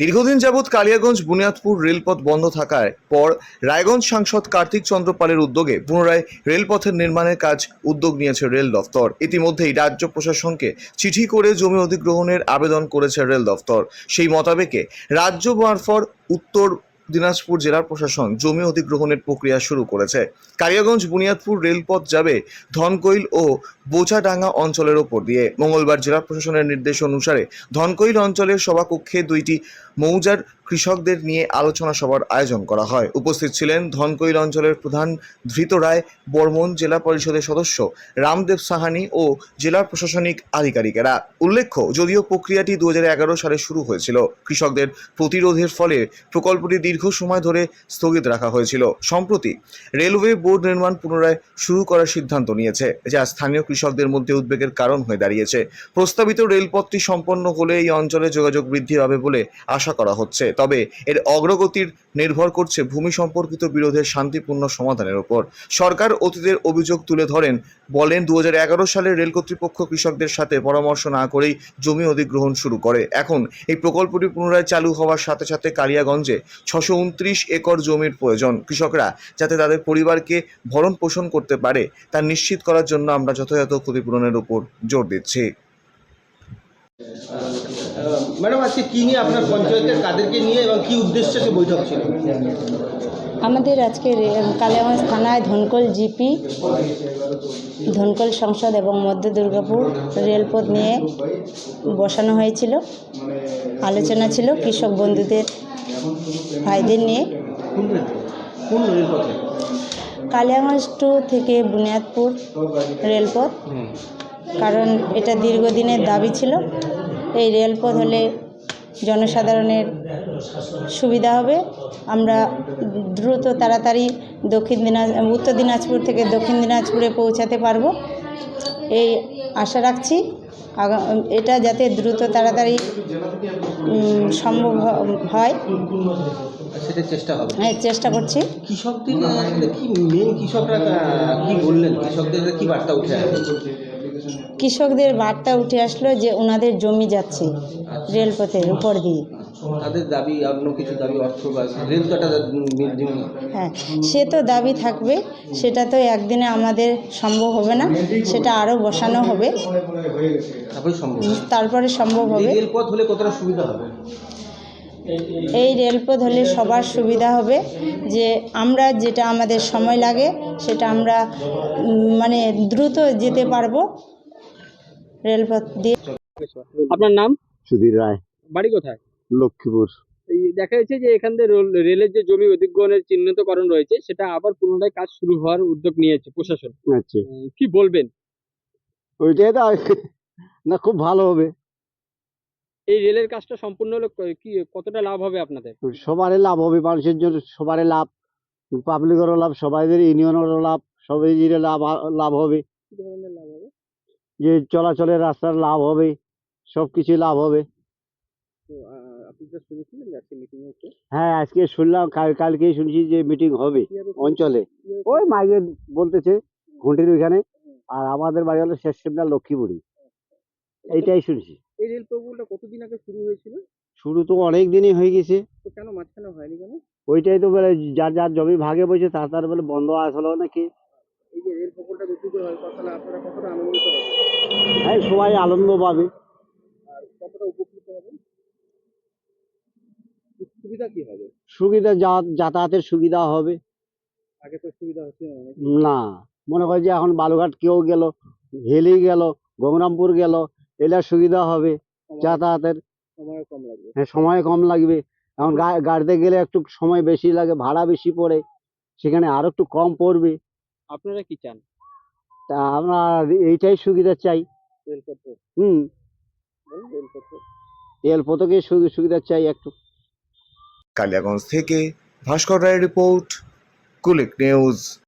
দীর্ঘদিন যাবৎ কালিয়াগঞ্জ, বুনিয়াদপুর রেলপথ বন্ধ থাকার পর রায়গঞ্জ সাংসদ কার্তিক চন্দ্র পালের উদ্যোগে পুনরায় রেলপথের নির্মাণের কাজ উদ্যোগ নিয়েছে রেল দফতর। ইতিমধ্যেই রাজ্য প্রশাসনকে চিঠি করে জমি অধিগ্রহণের আবেদন করেছে রেল দফতর। সেই মোতাবেকে রাজ্য মারফর উত্তর দিনাজপুর জেলা প্রশাসন জমি অধিগ্রহণের প্রক্রিয়া শুরু করেছে। কালিয়াগঞ্জ বুনিয়াদপুর রেলপথ যাবে ধনকৈল ও বোচাডাঙ্গা অঞ্চলের ওপর দিয়ে। মঙ্গলবার জেলা প্রশাসনের নির্দেশ অনুসারে ধনকৈল অঞ্চলের সভাকক্ষে দুইটি মৌজার কৃষকদের নিয়ে আলোচনা সভার আয়োজন করা হয়। উপস্থিত ছিলেন ধনকৈল অঞ্চলের প্রধান ধৃত রায়, বর্মন জেলা পরিষদের সদস্য রামদেব সাহানি ও জেলা প্রশাসনিক আধিকারিকেরা। উল্লেখ্য, যদিও প্রক্রিয়াটি দু হাজার এগারো সালে শুরু হয়েছিল, কৃষকদের প্রতিরোধের ফলে প্রকল্পটি দীর্ঘ সময় ধরে স্থগিত রাখা হয়েছিল। সম্প্রতি রেলওয়ে বোর্ড নির্মাণ পুনরায় শুরু করার সিদ্ধান্ত নিয়েছে, যা স্থানীয় কৃষকদের মধ্যে উদ্বেগের কারণ হয়ে দাঁড়িয়েছে। প্রস্তাবিত রেলপথটি সম্পন্ন হলে এই অঞ্চলে যোগাযোগ বৃদ্ধি পাবে বলে আশা করা হচ্ছে। তবে এর অগ্রগতির নির্ভর করছে ভূমি সম্পর্কিত বিরোধের শান্তিপূর্ণ সমাধানের উপর সরকার অতীতের অভিযোগ তুলে ধরেন, বলেন দু হাজার এগারো সালে রেল কর্তৃপক্ষ কৃষকদের সাথে পরামর্শ না করেই জমি অধিগ্রহণ শুরু করে। এখন এই প্রকল্পটি পুনরায় চালু হওয়ার সাথে সাথে কালিয়াগঞ্জে ছশো উনত্রিশ একর জমির প্রয়োজন। কৃষকরা যাতে তাদের পরিবারকে ভরণ পোষণ করতে পারে, তা নিশ্চিত করার জন্য আমরা যথাযথ ক্ষতিপূরণের উপর জোর দিচ্ছি। ম্যাডাম, আজকে কি নিয়ে আপনার পঞ্চায়েতের কাদেরকে নিয়ে এবং কি উদ্দেশ্যে বৈঠক ছিল? আমাদের আজকে কালিয়াগঞ্জ থানায় ধনকল জিপি, ধনকল সংসদ এবং মধ্য দুর্গাপুর রেলপথ নিয়ে বসানো হয়েছিল। আলোচনা ছিল কৃষক বন্ধুদের ভাইদের নিয়ে। কালিয়াগঞ্জ টু থেকে বুনিয়াদপুর রেলপথ, কারণ এটা দীর্ঘদিনের দাবি ছিল। এই রেলপথ হলে জনসাধারণের সুবিধা হবে। আমরা দ্রুত তাড়াতাড়ি দক্ষিণ দিনাজ উত্তর দিনাজপুর থেকে দক্ষিণ দিনাজপুরে পৌঁছাতে পারব। এই আশা রাখছি। এটা যাতে দ্রুত তাড়াতাড়ি সম্ভব হয়। সেটা চেষ্টা হবে। হ্যাঁ, চেষ্টা করছি। কৃষকদের কি মেন কৃষকরা কি বললেন? কৃষকদের কি বার্তা উঠে আসে? কৃষকদের বার্তা উঠে আসলো যে ওনাদের জমি যাচ্ছে রেলপথের উপর দিয়ে। তাদের দাবি অন্য কিছু দাবি অর্থ রেল তো হ্যাঁ সে তো দাবি থাকবে সেটা তো একদিনে আমাদের সম্ভব হবে না সেটা আরও বসানো হবে। তারপরে সম্ভব তারপরে সম্ভব এই হবে রেলপথ হলে কতটা সুবিধা হবে? এই রেলপথ হলে সবার সুবিধা হবে যে আমরা যেটা আমাদের সময় লাগে সেটা আমরা মানে দ্রুত যেতে পারব। রেলপথ দিয়ে। আপনার নাম? সুধীর রায়। বাড়ি কোথায়? লক্ষ্মীপুর। এই দেখা যাচ্ছে যে এখান থেকে রেলের যে জমি অধিগ্রহণের চিহ্নিতকরণ রয়েছে সেটা আবার পুনরায় কাজ শুরু হওয়ার উদ্যোগ নিয়েছে প্রশাসন। আচ্ছা। কি বলবেন? ওইটাই তো না খুব ভালো হবে। এই রেলের কাজটা সম্পূর্ণ হলে কি কতটা লাভ হবে আপনাদের? সবারই লাভ হবে মানুষের জন্য সবারই লাভ। পাবলিকেরও লাভ সবাইদের ইউনিয়নেরও লাভ সবাইয়ের লাভ লাভ হবে কি ধরনের লাভ হবে যে চলাচলের রাস্তার লাভ হবে সব কিছু লাভ হবে। হ্যাঁ আজকে শুনলাম কাল কালকেই শুনছি যে মিটিং হবে অঞ্চলে। ওই মাইকে বলতেছে ঘুঁটির ওইখানে আর আমাদের বাড়ি হলো শেষ সিমলা লক্ষ্মীপুরি এইটাই শুনছি। এই রেল প্রকল্পটা কতদিন আগে শুরু হয়েছিল? শুরু তো অনেক দিনই হয়ে গেছে। তো কেন মাঝখানে হয়নি কেন? ওইটাই তো বলে যার যার জমি ভাগে বসে তার তার বলে বন্ধ আসলো নাকি। এই যে রেল হয় তাহলে আপনারা কতটা আনন্দিত হবেন হ্যাঁ সবাই আনন্দ পাবে। আর কতটা উপকৃত হবেন? সুবিধা কি হবে? সুবিধা যাতায়াতের সুবিধা হবে। আগে তো সুবিধা হচ্ছে না মনে হয় যে এখন বালুঘাট কেউ গেল হেলি গেল গঙ্গরামপুর গেল এটার সুবিধা হবে। যাতায়াতের সময় কম লাগবে। হ্যাঁ, সময় কম লাগবে। এখন গা- গাড়িতে গেলে একটু সময় বেশি লাগে ভাড়া বেশি পড়ে সেখানে আরও একটু কম পড়বে। আপনারা কি চান? তা আমরা এইটাই সুবিধা চাই। হুম। রেলপথকে সু- সুবিধা চাই একটু। কালিয়াগঞ্জ থেকে ভাস্কর রায়ের রিপোর্ট কুলিক নিউজ।